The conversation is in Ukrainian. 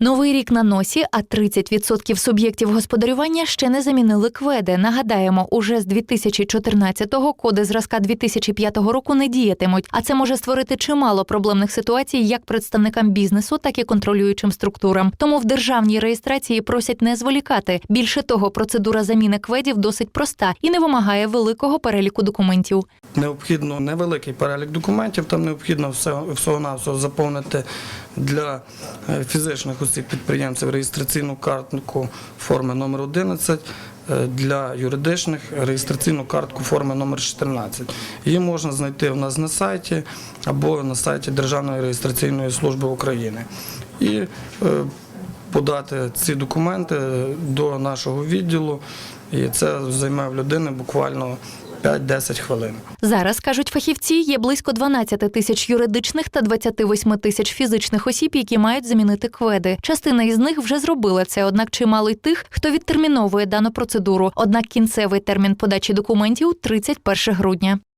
Новий рік на носі, а 30% суб'єктів господарювання ще не замінили кведи. Нагадаємо, уже з 2014-го коди зразка 2005 року не діятимуть, а це може створити чимало проблемних ситуацій як представникам бізнесу, так і контролюючим структурам. Тому в державній реєстрації просять не зволікати. Більше того, процедура заміни кведів досить проста і не вимагає великого переліку документів. Необхідно невеликий перелік документів, там необхідно все, всього-навсього заповнити для е, фізичних осіб підприємців реєстраційну картку форми номер 11, е, для юридичних реєстраційну картку форми номер 14. Її можна знайти у нас на сайті або на сайті Державної реєстраційної служби України. І е, подати ці документи до нашого відділу, і це займе в людини буквально 5-10 хвилин. Зараз кажуть фахівці, є близько 12 тисяч юридичних та 28 тисяч фізичних осіб, які мають замінити кведи. Частина із них вже зробила це, однак чимало й тих, хто відтерміновує дану процедуру. Однак кінцевий термін подачі документів 31 грудня.